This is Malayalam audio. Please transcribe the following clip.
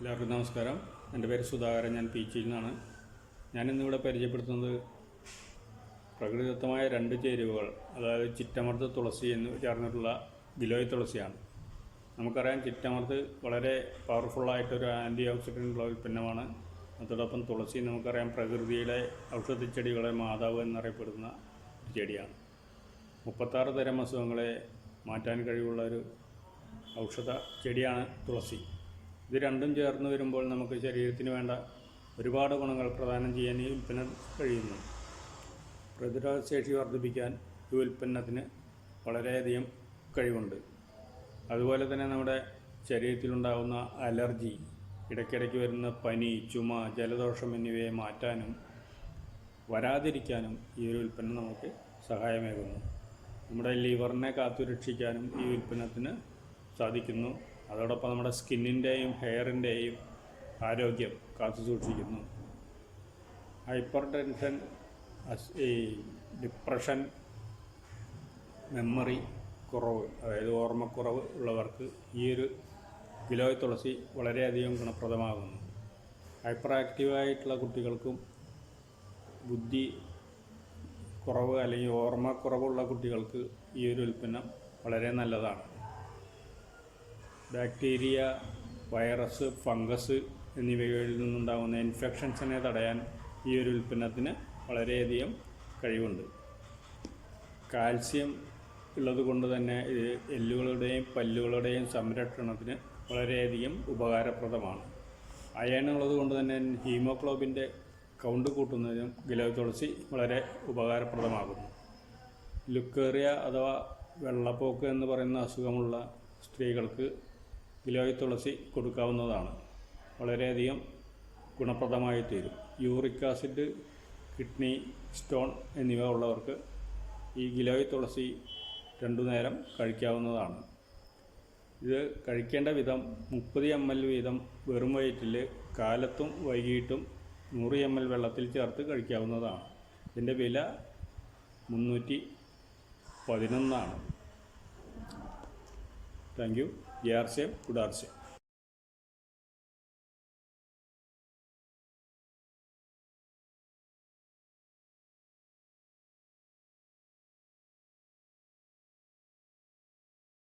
എല്ലാവർക്കും നമസ്കാരം. എന്റെ പേര് സുധാകരൻ ഞാൻ പി ചിയിൽ നിന്നാണ്. ഞാനിന്നിവിടെ പരിചയപ്പെടുത്തുന്നത് പ്രകൃതിദത്തമായ രണ്ട് ചേരുവകൾ അതായത് ചിറ്റമർത്ത് തുളസി എന്ന് ചേർന്നിട്ടുള്ള ഗിലോയ് തുളസിയാണ്. നമുക്കറിയാം ചിറ്റമർത്ത് വളരെ പവർഫുള്ളായിട്ടൊരു ആന്റി ഓക്സിഡന്റ് ഉള്ള ഉൽപ്പന്നമാണ്. അതോടൊപ്പം തുളസി നമുക്കറിയാം പ്രകൃതിയുടെ ഔഷധച്ചെടികളെ മാതാവ് എന്നറിയപ്പെടുന്ന ചെടിയാണ്. മുപ്പത്താറ് തരം അസുഖങ്ങളെ മാറ്റാൻ കഴിവുള്ള ഒരു ഔഷധ ചെടിയാണ് തുളസി. ഇത് രണ്ടും ചേർന്ന് വരുമ്പോൾ നമുക്ക് ശരീരത്തിന് വേണ്ട ഒരുപാട് ഗുണങ്ങൾ പ്രദാനം ചെയ്യാൻ ഈ ഉൽപ്പന്നം കഴിയുന്നു. പ്രതിരോധശേഷി വർദ്ധിപ്പിക്കാൻ ഈ ഉൽപ്പന്നത്തിന് വളരെയധികം കഴിവുണ്ട്. അതുപോലെ തന്നെ നമ്മുടെ ശരീരത്തിലുണ്ടാകുന്ന അലർജി ഇടയ്ക്കിടയ്ക്ക് വരുന്ന പനി ചുമ ജലദോഷം എന്നിവയെ മാറ്റാനും വരാതിരിക്കാനും ഈ ഒരു ഉൽപ്പന്നം നമുക്ക് സഹായമേകുന്നു. നമ്മുടെ ലിവറിനെ കാത്തുരക്ഷിക്കാനും ഈ ഉൽപ്പന്നത്തിന് സാധിക്കുന്നു. അതോടൊപ്പം നമ്മുടെ സ്കിന്നിന്റെയും ഹെയറിന്റെയും ആരോഗ്യം കാത്തു സൂക്ഷിക്കുന്നു. ഹൈപ്പർ ടെൻഷൻ ഈ ഡിപ്രഷൻ മെമ്മറി കുറവ് അതായത് ഓർമ്മക്കുറവ് ഉള്ളവർക്ക് ഈ ഒരു ഗിലോയ് തുളസി വളരെയധികം ഗുണപ്രദമാകുന്നു. ഹൈപ്പർ ആക്റ്റീവായിട്ടുള്ള കുട്ടികൾക്കും ബുദ്ധി കുറവ് അല്ലെങ്കിൽ ഓർമ്മക്കുറവുള്ള കുട്ടികൾക്ക് ഈ ഒരു ഉൽപ്പന്നം വളരെ നല്ലതാണ്. ബാക്ടീരിയ വൈറസ് ഫംഗസ് എന്നിവയിൽ നിന്നുണ്ടാകുന്ന ഇൻഫെക്ഷൻസിനെ തടയാൻ ഈ ഒരു ഉൽപ്പന്നത്തിന് വളരെയധികം കഴിവുണ്ട്. കാൽസ്യം ഉള്ളത് കൊണ്ട് തന്നെ ഇത് എല്ലുകളുടെയും പല്ലുകളുടെയും സംരക്ഷണത്തിന് വളരെയധികം ഉപകാരപ്രദമാണ്. അയൺ ഉള്ളത് കൊണ്ട് തന്നെ ഹീമോഗ്ലോബിന്റെ കൗണ്ട് കൂട്ടുന്നതിനും ഗിലോ തുളസി വളരെ ഉപകാരപ്രദമാകുന്നു. ലുക്കേറിയ അഥവാ വെള്ളപ്പോക്ക് എന്ന് പറയുന്ന അസുഖമുള്ള സ്ത്രീകൾക്ക് ഗിലോയ് തുളസി കൊടുക്കാവുന്നതാണ്. വളരെയധികം ഗുണപ്രദമായി തീരും. യൂറിക് ആസിഡ് കിഡ്നി സ്റ്റോൺ എന്നിവ ഉള്ളവർക്ക് ഈ ഗിലോയ് തുളസി രണ്ടു നേരം കഴിക്കാവുന്നതാണ്. ഇത് കഴിക്കേണ്ട വിധം മുപ്പത് എം എൽ വീതം വെറും വയറ്റിൽ കാലത്തും വൈകിട്ടും നൂറ് എം എൽ വെള്ളത്തിൽ ചേർത്ത് കഴിക്കാവുന്നതാണ്. ഇതിന്റെ വില മുന്നൂറ്റി പതിനൊന്നാണ്. thank you J R C M good R C M